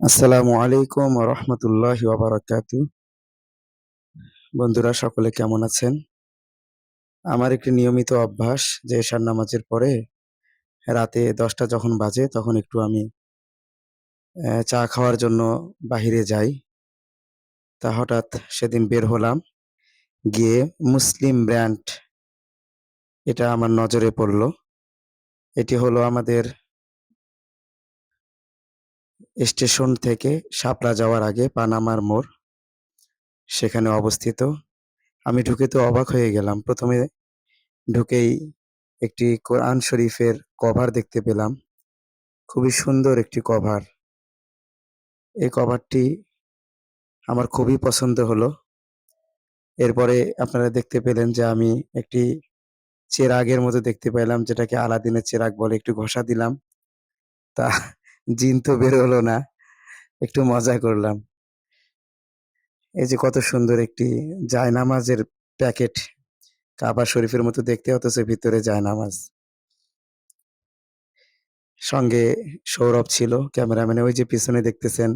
আসসালামু আলাইকুম রহমতুল্লাহি ওবারাকাতু। বন্ধুরা, সকলে কেমন আছেন? আমার একটি নিয়মিত অভ্যাস যে এশার নামাজের পরে রাতে দশটা যখন বাজে, তখন একটু আমি চা খাওয়ার জন্য বাহিরে যাই। তা হঠাৎ সেদিন বের হলাম, গিয়ে মুসলিম ব্র্যান্ড, এটা আমার নজরে পড়ল। এটি হলো আমাদের স্টেশন থেকে শাপলা যাওয়ার আগে পানামার মোড় সেখানে অবস্থিত। আমি ঢুকে তো অবাক হয়ে গেলাম। প্রথমে ঢুকেই একটি কোরআন শরীফের কভার দেখতে পেলাম। খুবই সুন্দর একটি কভার। এই কভারটি আমার খুবই পছন্দ হলো। এরপরে আপনারা দেখতে পেলেন যে আমি একটি চেরাগের মতো দেখতে পেলাম, যেটাকে আলাদিনের চেরাগ বলে একটু ঘষা দিলাম। তা জিন তো বের হলো না। একটু মজা করলাম। এই যে কত সুন্দর একটি জায়নামাজের প্যাকেট। কাবা শরীফের মতো দেখতে, অথচ ভিতরে জায়নামাজ। সঙ্গে সৌরভ ছিল, ক্যামেরাম্যানে। ওই যে পিছনে দেখতেছেন,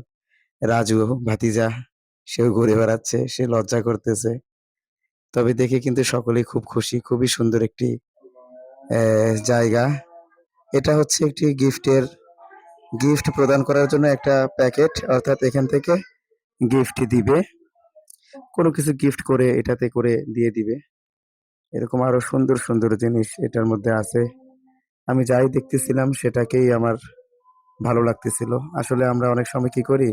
রাজু, ভাতিজা, সেও ঘুরে বেড়াচ্ছে, সে লজ্জা করতেছে। তবে দেখে কিন্তু সকলেই খুব খুশি, খুবই সুন্দর একটি জায়গা। এটা হচ্ছে একটি গিফটের গিফট প্রদান করার জন্য একটা প্যাকেট, অর্থাৎ এখান থেকে গিফট দিবে। কোনো কিছু গিফট করে এটাতে করে দিয়ে দিবে। এরকম আরও সুন্দর সুন্দর জিনিস এটার মধ্যে আছে। আমি যাই দেখতেছিলাম সেটাকেই আমার ভালো লাগতেছিল। আসলে আমরা অনেক সময় কি করি?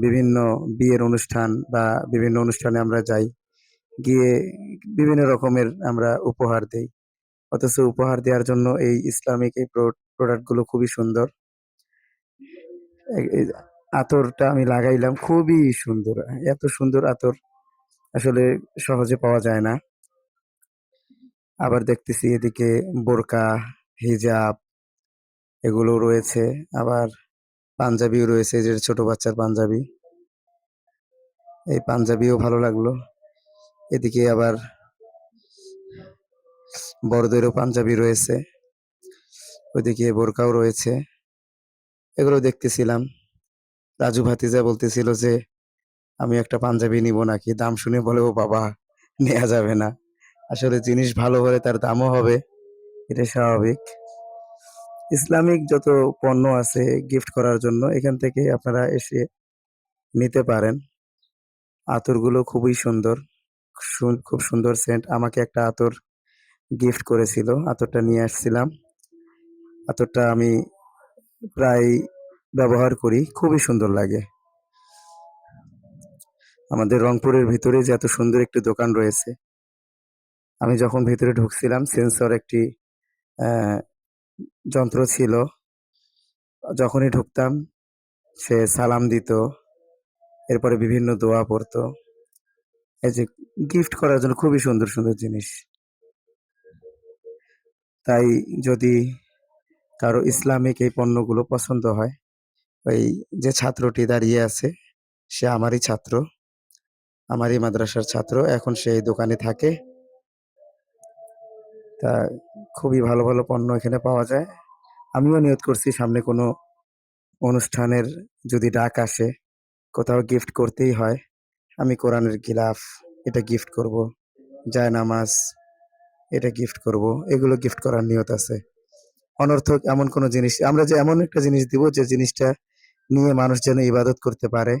বিভিন্ন বিয়ের অনুষ্ঠান বা বিভিন্ন অনুষ্ঠানে আমরা যাই। গিয়ে বিভিন্ন রকমের আমরা উপহার দেই। অথচ উপহার দেওয়ার জন্য এই ইসলামিক এই প্রোডাক্টগুলো খুবই সুন্দর। আতরটা আমি লাগাইলাম, খুবই সুন্দর। এত সুন্দর আতর আসলে সহজে পাওয়া যায় না। আবার দেখতেছি এদিকে বোরকা, হিজাব এগুলো রয়েছে। আবার পাঞ্জাবিও রয়েছে যে ছোট বাচ্চার পাঞ্জাবি। এই পাঞ্জাবিও ভালো লাগল। এদিকে আবার বড়দেরও পাঞ্জাবি রয়েছে। ওইদিকে বোরকাও রয়েছে। এগুলো দেখতেছিলাম। রাজু ভাতিজা বলতেছিল যে, আমি একটা পাঞ্জাবি নিব নাকি? দাম শুনে বলে, ও বাবা নেওয়া যাবে না। আসলে জিনিস ভালো হলে তার দামও হবে, এটা স্বাভাবিক। ইসলামিক যত পণ্য আছে গিফট করার জন্য, এখান থেকে আপনারা এসে নিতে পারেন। আতরগুলো খুবই সুন্দর খুব সুন্দর সেন্ট আমাকে একটা আতর গিফট করেছিল, আতরটা নিয়ে আসছিলাম। আতরটা আমি প্রায় ব্যবহার করি, খুবই সুন্দর লাগে। আমাদের রংপুরের ভিতরে যে এত সুন্দর একটি দোকান রয়েছে, আমি যখন ভিতরে ঢুকছিলাম সেন্সর একটি যন্ত্র ছিল। যখনই ঢুকতাম, সে সালাম দিত, এরপরে বিভিন্ন দোয়া পড়তো। এই যে গিফট করার জন্য খুবই সুন্দর সুন্দর জিনিস। তাই যদি কারও ইসলামিক এই পণ্যগুলো পছন্দ হয়। ওই যে ছাত্রটি দাঁড়িয়ে আছে, সে আমারই ছাত্র, আমারই মাদ্রাসার ছাত্র, এখন সে এই দোকানে থাকে। তা খুবই ভালো ভালো পণ্য এখানে পাওয়া যায়। আমিও নিয়ত করছি, সামনে কোনো অনুষ্ঠানের যদি ডাক আসে, কোথাও গিফট করতেই হয়, আমি কোরআনের গিলাফ, এটা গিফট করব, জায়নামাজ, এটা গিফট করব, এগুলো গিফট করার নিয়ত আছে। অনর্থক এমন কোনো জিনিস। আমরা যে এমন একটা জিনিস দিব যে জিনিসটা নিয়ে মানুষ যেন ইবাদত করতে পারে,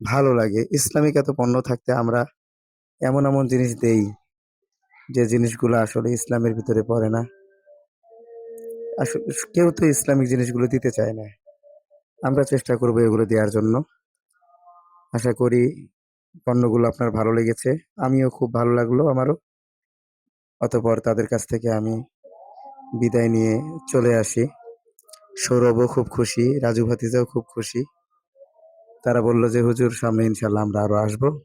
ভালো লাগে। ইসলামিক এত পণ্য থাকতে আমরা এমন এমন জিনিস দেই যে জিনিসগুলো আসলে ইসলামের ভিতরে পড়ে না। আসলে কেউ তো ইসলামিক জিনিসগুলো দিতে চায় না। আমরা চেষ্টা করব এগুলো দেওয়ার জন্য। আশা করি পণ্যগুলো আপনার ভালো লেগেছে। আমিও খুব ভালো লাগল আমারও। অতপর তাদের কাছ থেকে আমি বিদায় নিয়ে চলে আসি। সৌরভও খুব খুশি, রাজু ভাতিজাও খুব খুশি। তারা বলল যে, হুজুর, সামনে ইনশাল্লাহ আমরা আরও আসব।